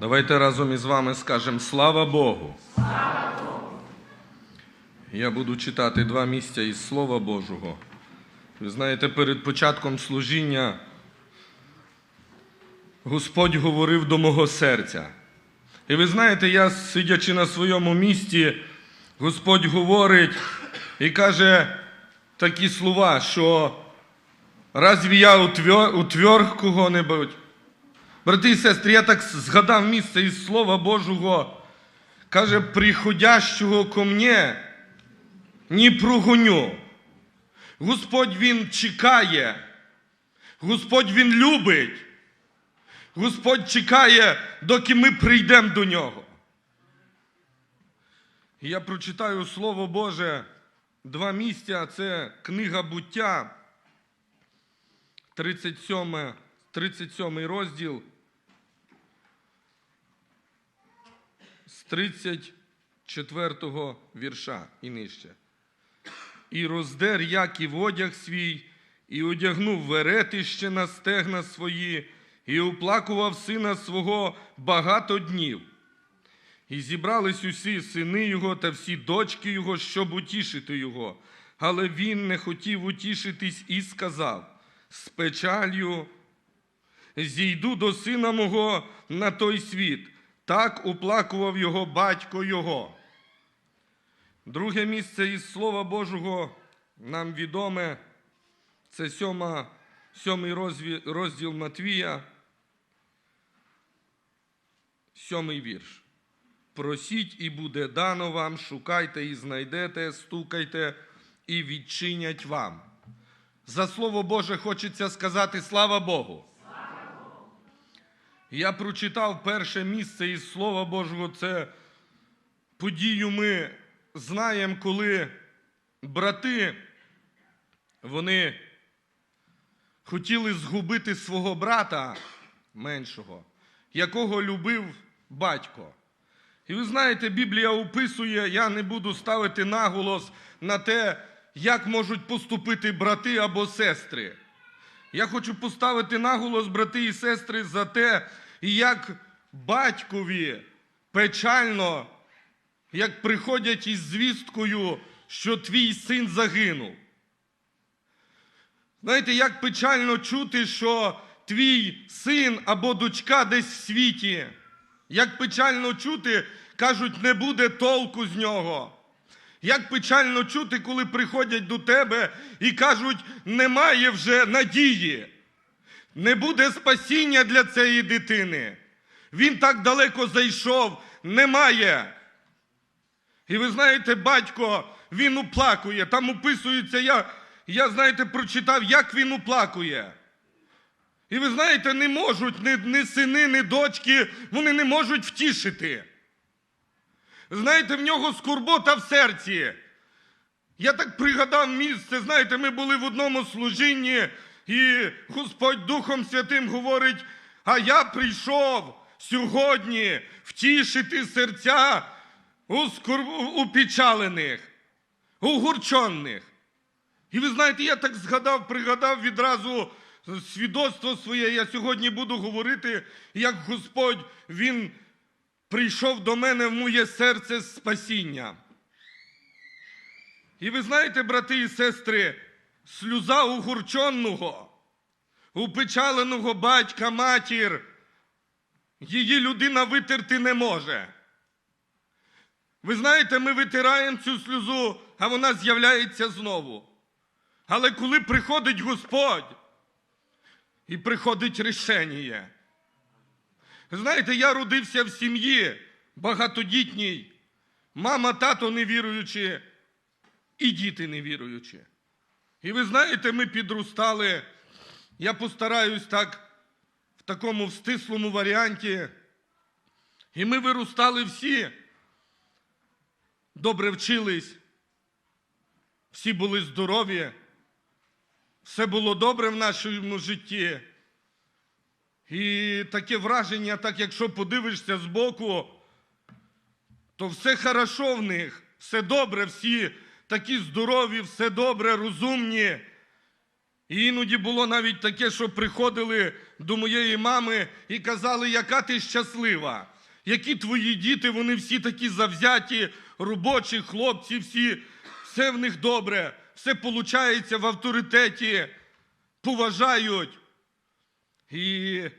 Давайте разом із вами скажемо слава Богу. Я буду читати два місця із Слова Божого. Ви знаєте, перед початком служіння Господь говорив до мого серця. І ви знаєте, я, сидячи на своєму місці, Господь говорить і каже такі слова, що разве я утвер, утверг кого-небудь? Брати і сестри, я так згадав місце із Слова Божого. Каже, приходящого ко мне не прогоню. Господь Він чекає. Господь Він любить. Господь чекає, доки ми прийдемо до нього. Я прочитаю Слово Боже, два місця. Це книга буття, 37, 37 розділ. З 34 вірша і нижче. І роздер Яків одяг свій, і одягнув веретище на стегна свої, і оплакував сина свого багато днів. І зібрались усі сини його та всі дочки його, щоб утішити його. Але він не хотів утішитись і сказав: з печалью зійду до сина мого на той світ. Так уплакував його батько його. Друге місце із Слова Божого нам відоме. Це сьома, сьомий розділ Матвія, сьомий вірш. Просіть і буде дано вам, шукайте і знайдете, стукайте і відчинять вам. За Слово Боже хочеться сказати слава Богу. Я прочитав перше місце із Слова Божого. Це подію ми знаємо, коли брати вони хотіли згубити свого брата меншого, якого любив батько. І ви знаєте, Біблія описує, я не буду ставити наголос на те, як можуть поступити брати або сестри. Я хочу поставити наголос, брати і сестри, за те, як батькові печально, як приходять із звісткою, що твій син загинув. Знаєте, як печально чути, що твій син або дочка десь в світі. Як печально чути, кажуть, не буде толку з нього. Як печально чути, коли приходять до тебе і кажуть, немає вже надії, не буде спасіння для цієї дитини. Він так далеко зайшов, немає. І ви знаєте, батько, він уплакує. Там описується, я, я знаєте, прочитав, як він уплакує. І ви знаєте, не можуть ні, ні сини, ні дочки, вони не можуть втішити. Знаєте, в нього скорбота в серці. Я так пригадав місце, знаєте, ми були в одному служінні, і Господь Духом Святим говорить: а я прийшов сьогодні втішити серця ускор... упечалених, угорчених. І ви знаєте, я так згадав, пригадав відразу свідоцтво своє. Я сьогодні буду говорити, як Господь Він прийшов до мене в моє серце спасіння. І ви знаєте, брати і сестри, сльоза угорченого, упечаленого батька, матір, її людина витерти не може. Ви знаєте, ми витираємо цю сльозу, а вона з'являється знову. Але коли приходить Господь і приходить рішення. Знаєте, я родився в сім'ї багатодітній, мама, тато невіруючі і діти невіруючі. І ви знаєте, ми підростали, я постараюсь так в такому стислому варіанті. І ми виростали всі, добре вчились, всі були здорові, все було добре в нашому житті. І таке враження, так якщо подивишся збоку, то все хорошо в них, все добре, всі такі здорові, все добре, розумні. І іноді було навіть таке, що приходили до моєї мами і казали, яка ти щаслива, які твої діти, вони всі такі завзяті, робочі, хлопці, всі, все в них добре, все виходить в авторитеті, поважають. І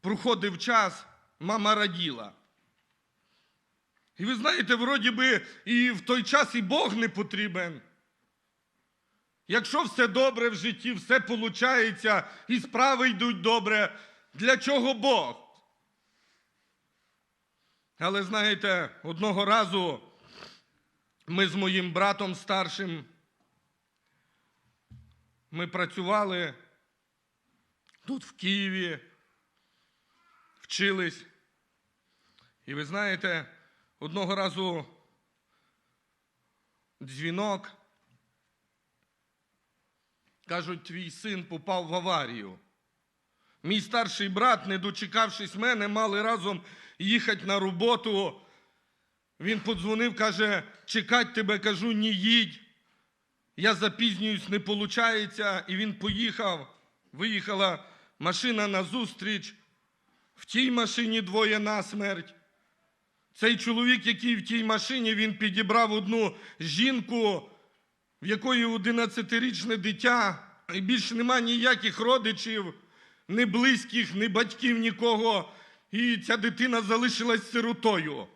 проходив час, мама раділа. І ви знаєте, вроді би, і в той час і Бог не потрібен. Якщо все добре в житті, все виходить, і справи йдуть добре, для чого Бог? Але знаєте, одного разу ми з моїм братом старшим, ми працювали тут в Києві, вчились. І ви знаєте, одного разу дзвінок. Кажуть, твій син попав в аварію. Мій старший брат, не дочекавшись мене, мали разом їхати на роботу. Він подзвонив, каже, чекать тебе, кажу, ні їдь. Я запізнююсь, не виходить. І він поїхав. Виїхала машина назустріч. В тій машині двоє насмерть. Цей чоловік, який в тій машині, він підібрав одну жінку, в якої 11-річне дитя, і більше нема ніяких родичів, ні близьких, ні батьків, нікого. І ця дитина залишилась сиротою.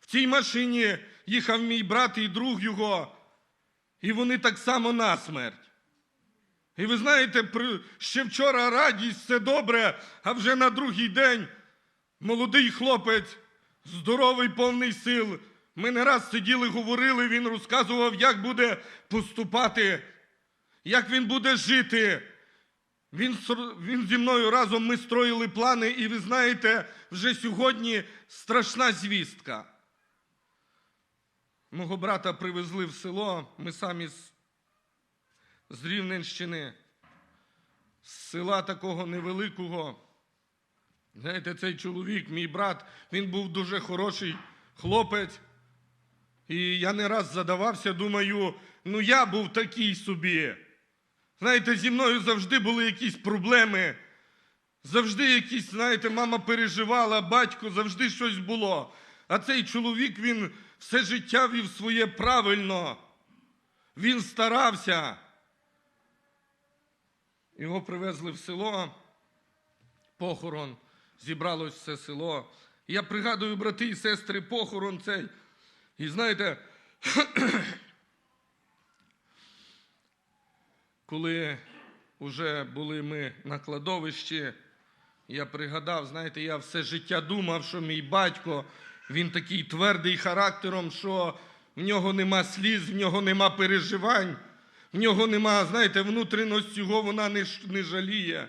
В цій машині їхав мій брат і друг його, і вони так само насмерть. І ви знаєте, ще вчора радість, все добре, а вже на другий день молодий хлопець, здоровий, повний сил. Ми не раз сиділи, говорили, він розказував, як буде поступати, як він буде жити. Він, він зі мною разом ми строїли плани, і ви знаєте, вже сьогодні страшна звістка. Мого брата привезли в село, ми самі з Рівненщини, з села такого невеликого. Знаєте, цей чоловік, мій брат, він був дуже хороший хлопець. І я не раз задавався, думаю, ну я був такий собі. Знаєте, зі мною завжди були якісь проблеми. Завжди якісь, знаєте, мама переживала, батько, завжди щось було. А цей чоловік, він все життя вів своє правильно. Він старався. Його привезли в село, похорон, зібралось все село. Я пригадую, брати і сестри, похорон цей. І знаєте, коли вже були ми на кладовищі, я пригадав, знаєте, я все життя думав, що мій батько, він такий твердий характером, що в нього нема сліз, в нього нема переживань, в нього нема, знаєте, внутрішність його вона не, не жаліє.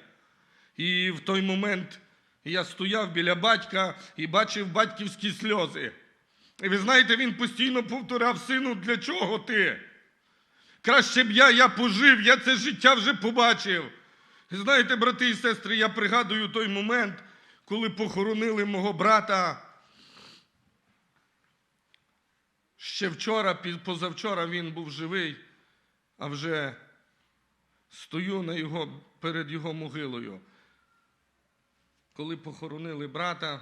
І в той момент я стояв біля батька і бачив батьківські сльози. І ви знаєте, він постійно повторяв, сину, для чого ти? Краще б я, я пожив, я це життя вже побачив. І знаєте, брати і сестри, я пригадую той момент, коли похоронили мого брата. Ще вчора, позавчора він був живий, а вже стою на його, перед його могилою. Коли похоронили брата,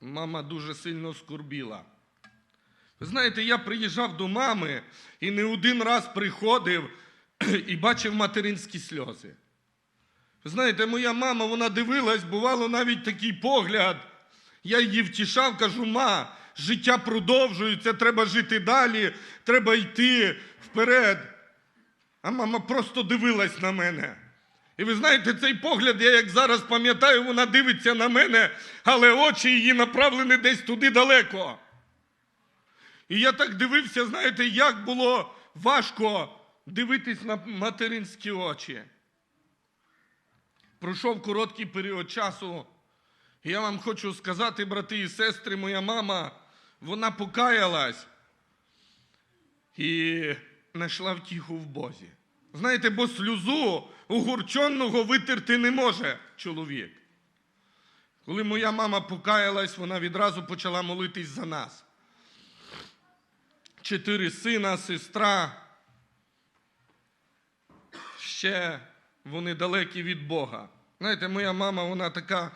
мама дуже сильно скорбіла. Ви знаєте, я приїжджав до мами і не один раз приходив і бачив материнські сльози. Ви знаєте, моя мама, вона дивилась, бувало навіть такий погляд. Я її втішав, кажу, ма, життя продовжується, треба жити далі, треба йти вперед. А мама просто дивилась на мене. І ви знаєте, цей погляд, я як зараз пам'ятаю, вона дивиться на мене, але очі її направлені десь туди далеко. І я так дивився, знаєте, як було важко дивитись на материнські очі. Пройшов короткий період часу. І я вам хочу сказати, брати і сестри, моя мама, вона покаялась і знайшла втіху в Бозі. Знаєте, бо сльозу огорченого витерти не може чоловік. Коли моя мама покаялась, вона відразу почала молитись за нас. Чотири сина, сестра. Ще вони далекі від Бога. Знаєте, моя мама, вона така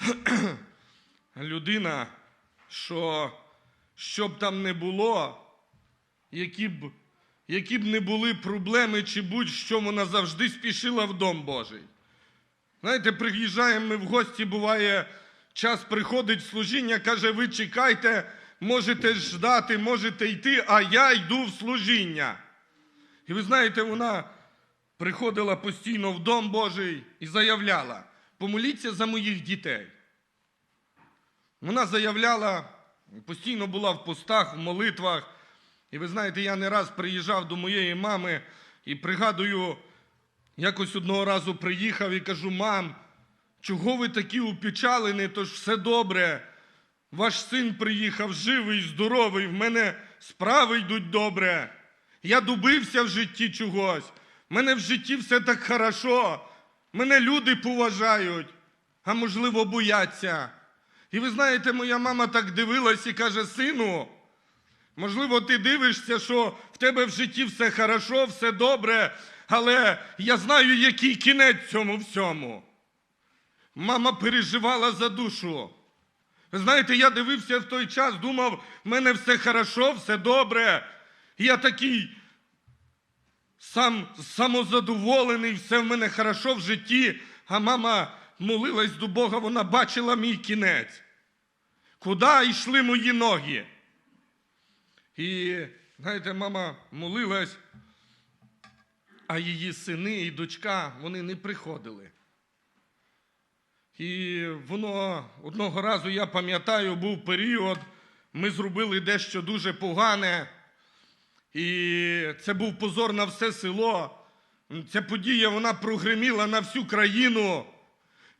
людина, що що б там не було, які б, які б не були проблеми чи будь-що, вона завжди спішила в Дом Божий. Знаєте, приїжджаємо ми в гості, буває, час приходить служіння, каже, ви чекайте, можете ждати, можете йти, а я йду в служіння. І ви знаєте, вона приходила постійно в Дом Божий і заявляла: помоліться за моїх дітей. Вона заявляла, постійно була в постах, в молитвах. І ви знаєте, я не раз приїжджав до моєї мами і пригадую, якось одного разу приїхав і кажу: мам, чого ви такі упечалені, то ж все добре. Ваш син приїхав живий, здоровий, в мене справи йдуть добре. Я добився в житті чогось. В мене в житті все так хорошо. Мене люди поважають, а можливо, бояться. І ви знаєте, моя мама так дивилась і каже: сину, можливо, ти дивишся, що в тебе в житті все хорошо, все добре, але я знаю, який кінець цьому всьому. Мама переживала за душу. Знаєте, я дивився в той час, думав, в мене все хорошо, все добре. Я такий сам самозадоволений, все в мене хорошо в житті, а мама молилась до Бога, вона бачила мій кінець. Куди йшли мої ноги? І, знаєте, мама молилась, а її сини і дочка, вони не приходили. І воно одного разу, я пам'ятаю, був період, ми зробили дещо дуже погане. І це був позор на все село. Ця подія вона прогреміла на всю країну.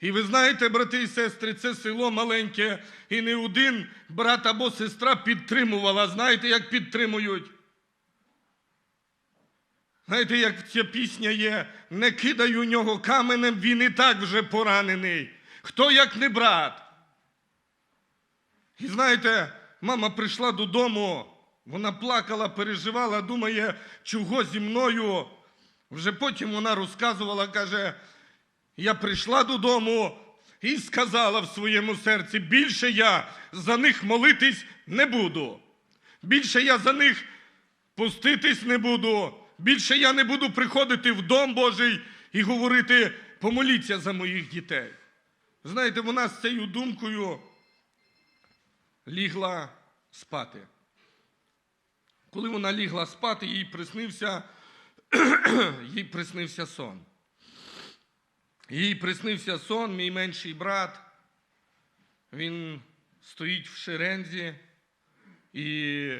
І ви знаєте, брати і сестри, це село маленьке, і не один брат або сестра підтримувала. Знаєте, як підтримують? Знаєте, як ця пісня є, не кидай у нього каменем, він і так вже поранений. Хто як не брат? І знаєте, мама прийшла додому, вона плакала, переживала, думає, чого зі мною. Вже потім вона розказувала, каже, я прийшла додому і сказала в своєму серці, більше я за них молитись не буду. Більше я за них пуститись не буду. Більше я не буду приходити в Дом Божий і говорити, помоліться за моїх дітей. Знаєте, вона з цією думкою лігла спати. Коли вона лігла спати, їй приснився, їй приснився сон. Їй приснився сон, мій менший брат. Він стоїть в шерензі, і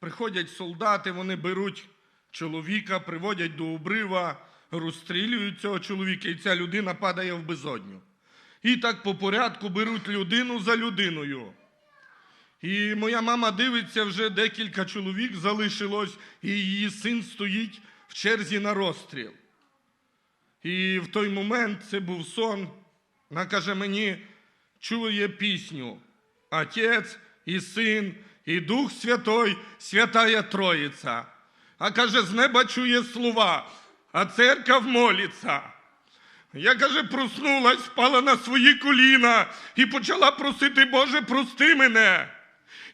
приходять солдати, вони беруть чоловіка, приводять до обрива, розстрілюють цього чоловіка, і ця людина падає в безодню. І так по порядку беруть людину за людиною. І моя мама дивиться, вже декілька чоловік залишилось, і її син стоїть в черзі на розстріл. І в той момент це був сон. Вона каже мені, чує пісню. Отець і син, і Дух Святой, Святая Троїця. А каже, з неба чує слова, а церква молиться. Я каже, проснулась, впала на свої коліна і почала просити, Боже, прости мене.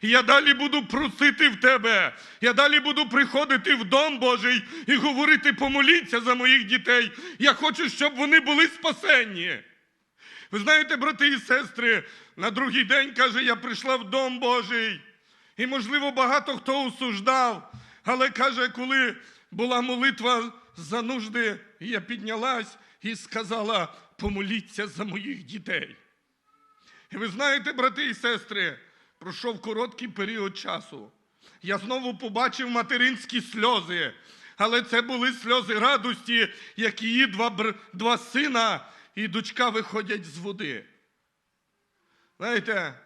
Я далі буду просити в тебе. Я далі буду приходити в Дом Божий і говорити, помоліться за моїх дітей. Я хочу, щоб вони були спасенні. Ви знаєте, брати і сестри, на другий день каже, я прийшла в Дом Божий. І, можливо, багато хто осуждав, але каже, коли була молитва за нужди, я піднялась і сказала: помоліться за моїх дітей. І ви знаєте, брати і сестри, пройшов короткий період часу. Я знову побачив материнські сльози, але це були сльози радості, як її два, бр- два сина і дочка виходять з води. Знаєте,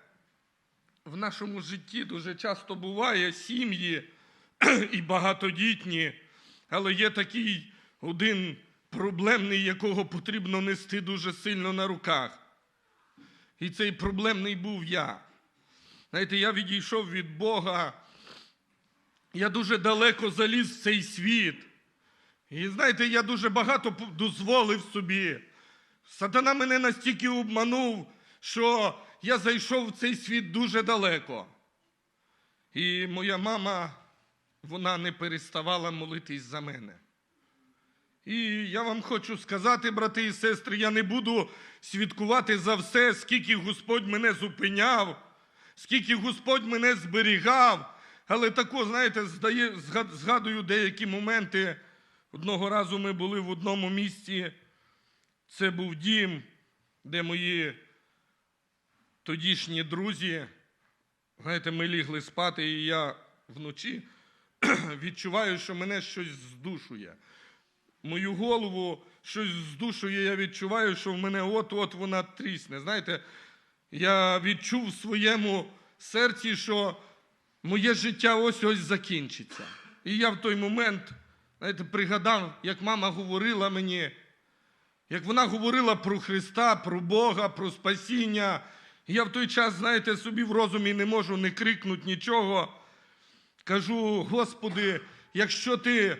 в нашому житті дуже часто буває сім'ї і багатодітні, але є такий один проблемний, якого потрібно нести дуже сильно на руках. І цей проблемний був я. Знаєте, я відійшов від Бога. Я дуже далеко заліз в цей світ. І знаєте, я дуже багато дозволив собі. Сатана мене настільки обманув, що я зайшов в цей світ дуже далеко. І моя мама, вона не переставала молитись за мене. І я вам хочу сказати, брати і сестри, я не буду свідкувати за все, скільки Господь мене зупиняв, скільки Господь мене зберігав. Але тако, знаєте, згадую деякі моменти. Одного разу ми були в одному місті. Це був дім, де мої тодішні друзі, знаєте, ми лігли спати, і я вночі відчуваю, що мене щось здушує. Мою голову щось здушує, я відчуваю, що в мене от-от вона трісне. Знаєте, я відчув в своєму серці, що моє життя ось-ось закінчиться. І я в той момент, знаєте, пригадав, як мама говорила мені, як вона говорила про Христа, про Бога, про спасіння. І Я в той час, знаєте, собі в розумі не можу не крикнути нічого. Кажу, Господи, якщо ти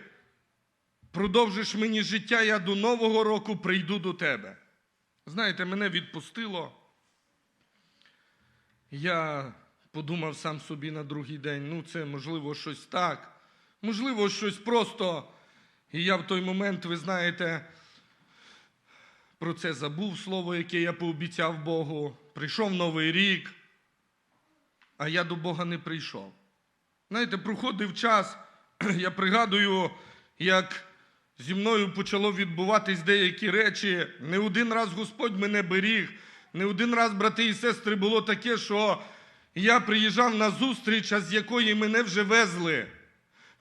продовжиш мені життя, я до Нового року прийду до Тебе. Знаєте, мене відпустило. Я подумав сам собі на другий день, ну це можливо щось так, можливо, щось просто. І я в той момент, ви знаєте, про це забув слово, яке я пообіцяв Богу. Прийшов новий рік, а я до Бога не прийшов. Знаєте, проходив час, я пригадую, як зі мною почало відбуватись деякі речі. Не один раз Господь мене беріг, не один раз, брати і сестри, було таке, що я приїжджав на зустріч, а з якої мене вже везли.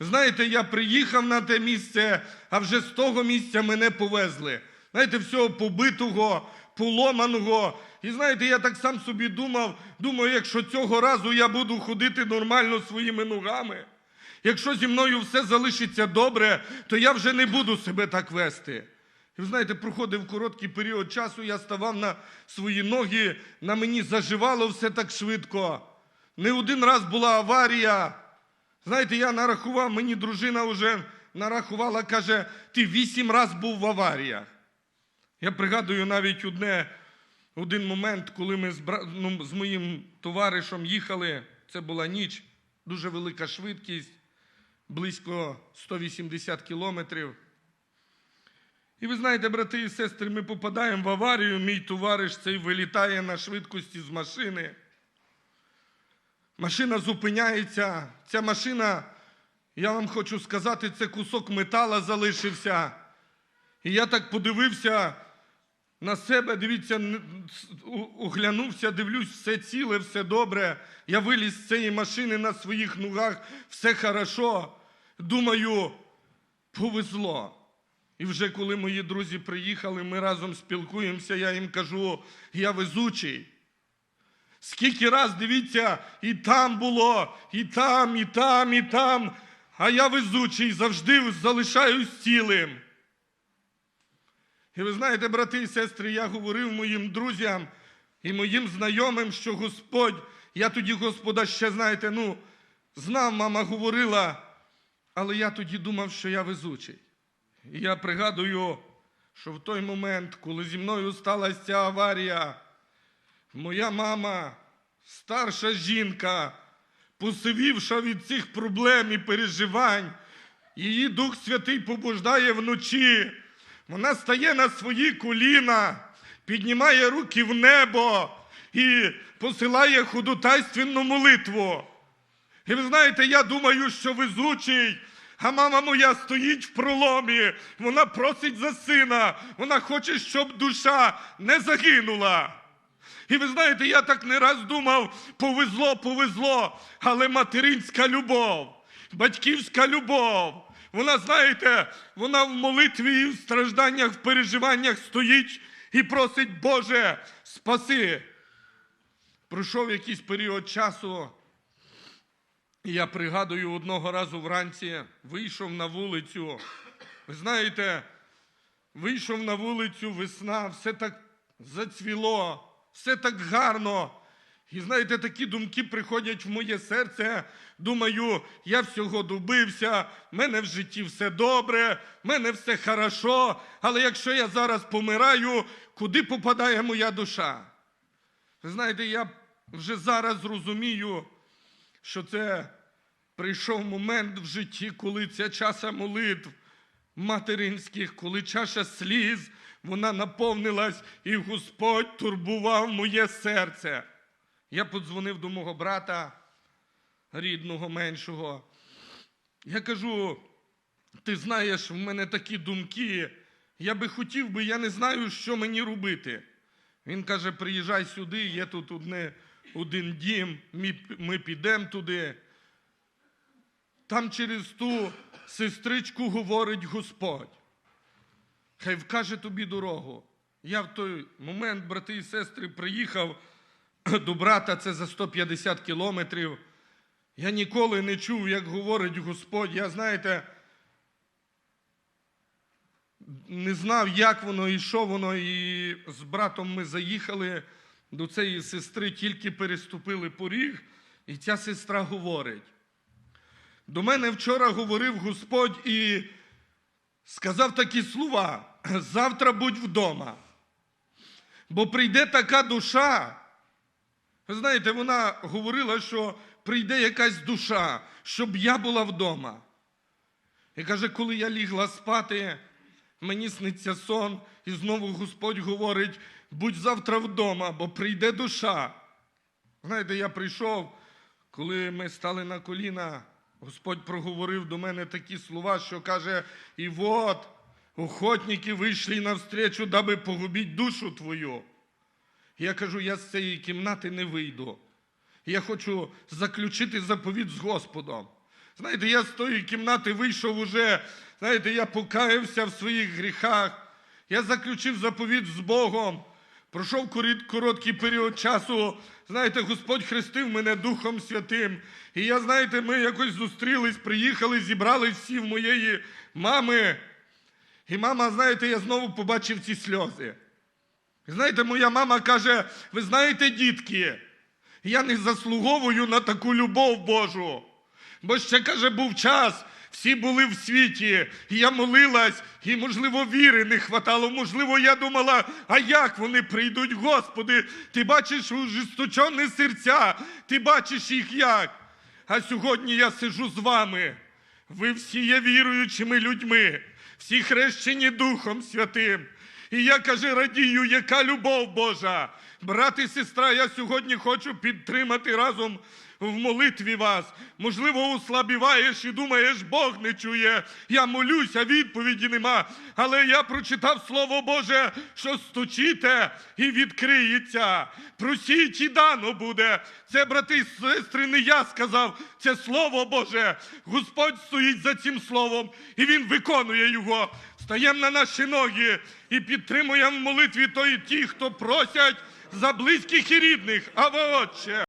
Знаєте, я приїхав на те місце, а вже з того місця мене повезли. Знаєте, всього побитого, поломаного. І знаєте, я так сам собі думав, думаю, якщо цього разу я буду ходити нормально своїми ногами, якщо зі мною все залишиться добре, то я вже не буду себе так вести. І ви знаєте, проходив короткий період часу, я ставав на свої ноги, на мені заживало все так швидко. Не один раз була аварія. Знаєте, я нарахував, мені дружина вже нарахувала, каже, ти вісім раз був в аваріях. Я пригадую навіть одне, один момент, коли ми з, ну, з моїм товаришем їхали, це була ніч, дуже велика швидкість, близько 180 кілометрів. І ви знаєте, брати і сестри, ми попадаємо в аварію, мій товариш цей вилітає на швидкості з машини. Машина зупиняється. Ця машина, я вам хочу сказати, це кусок метала залишився. І я так подивився на себе, дивіться, оглянувся, дивлюсь, все ціле, все добре. Я виліз з цієї машини на своїх ногах, все хорошо. Думаю, повезло. І вже коли мої друзі приїхали, ми разом спілкуємося, я їм кажу, я везучий. Скільки раз, дивіться, і там було, і там, і там, і там. А я везучий, завжди залишаюсь цілим. І ви знаєте, брати і сестри, я говорив моїм друзям і моїм знайомим, що Господь, я тоді Господа ще, знаєте, ну, знав, мама говорила, але я тоді думав, що я везучий. І я пригадую, що в той момент, коли зі мною сталася ця аварія, моя мама, старша жінка, посивівша від цих проблем і переживань, її Дух Святий побуждає вночі. Вона стає на свої коліна, піднімає руки в небо і посилає ходатайственну молитву. І ви знаєте, я думаю, що везучий, а мама моя стоїть в проломі, вона просить за сина, вона хоче, щоб душа не загинула. І ви знаєте, я так не раз думав, повезло, повезло, але материнська любов, батьківська любов. Вона, знаєте, вона в молитві в стражданнях, в переживаннях стоїть і просить, Боже, спаси. Пройшов якийсь період часу, я пригадую, одного разу вранці вийшов на вулицю. Ви знаєте, вийшов на вулицю весна, все так зацвіло, все так гарно. І знаєте, такі думки приходять в моє серце. Думаю, я всього добився, в мене в житті все добре, в мене все хорошо. Але якщо я зараз помираю, куди попадає моя душа? Ви знаєте, я вже зараз розумію, що це прийшов момент в житті, коли ця чаша молитв материнських, коли чаша сліз, вона наповнилась, і Господь турбував моє серце. Я подзвонив до мого брата, рідного меншого. Я кажу: ти знаєш, в мене такі думки. Я би хотів би, я не знаю, що мені робити. Він каже: приїжджай сюди, є тут одне, один дім, ми, ми підемо туди. Там через ту сестричку говорить Господь. Хай вкаже тобі дорогу. Я в той момент, брати і сестри, приїхав до брата, це за 150 кілометрів. Я ніколи не чув, як говорить Господь. Я, знаєте, не знав, як воно і що воно. І з братом ми заїхали до цієї сестри, тільки переступили поріг, і ця сестра говорить. До мене вчора говорив Господь і сказав такі слова: завтра будь вдома. Бо прийде така душа. Ви знаєте, вона говорила, що прийде якась душа, щоб я була вдома. І каже, коли я лігла спати, мені сниться сон, і знову Господь говорить: будь завтра вдома, бо прийде душа. Знаєте, я прийшов, коли ми стали на коліна, Господь проговорив до мене такі слова, що каже: і от охотники вийшли навстречу, даби погубіть душу твою. Я кажу, я з цієї кімнати не вийду. Я хочу заключити заповідь з Господом. Знаєте, я з тої кімнати вийшов уже, знаєте, я покаявся в своїх гріхах. Я заключив заповідь з Богом. Пройшов короткий період часу. Знаєте, Господь хрестив мене Духом Святим. І я, знаєте, ми якось зустрілись, приїхали, зібрали всі в моєї мами. І мама, знаєте, я знову побачив ці сльози. І Знаєте, моя мама каже: ви знаєте, дітки, я не заслуговую на таку любов Божу. Бо ще каже, був час, всі були в світі, і я молилась, і, можливо, віри не хватало. Можливо, я думала, а як вони прийдуть, Господи, ти бачиш ужесточені серця, ти бачиш їх як. А сьогодні я сижу з вами. Ви всі є віруючими людьми, всі хрещені Духом Святим. І я каже, радію, яка любов Божа. Брат і сестра, я сьогодні хочу підтримати разом в молитві вас. Можливо, услабіваєш і думаєш, Бог не чує. Я молюся, відповіді нема. Але я прочитав Слово Боже, що стучите і відкриється. Просіть і дано буде. Це, брати і сестри, не я сказав, це Слово Боже. Господь стоїть за цим словом, і Він виконує його. Стаємо на наші ноги і підтримуємо в молитві той ті, хто просять за близьких і рідних. А Отче.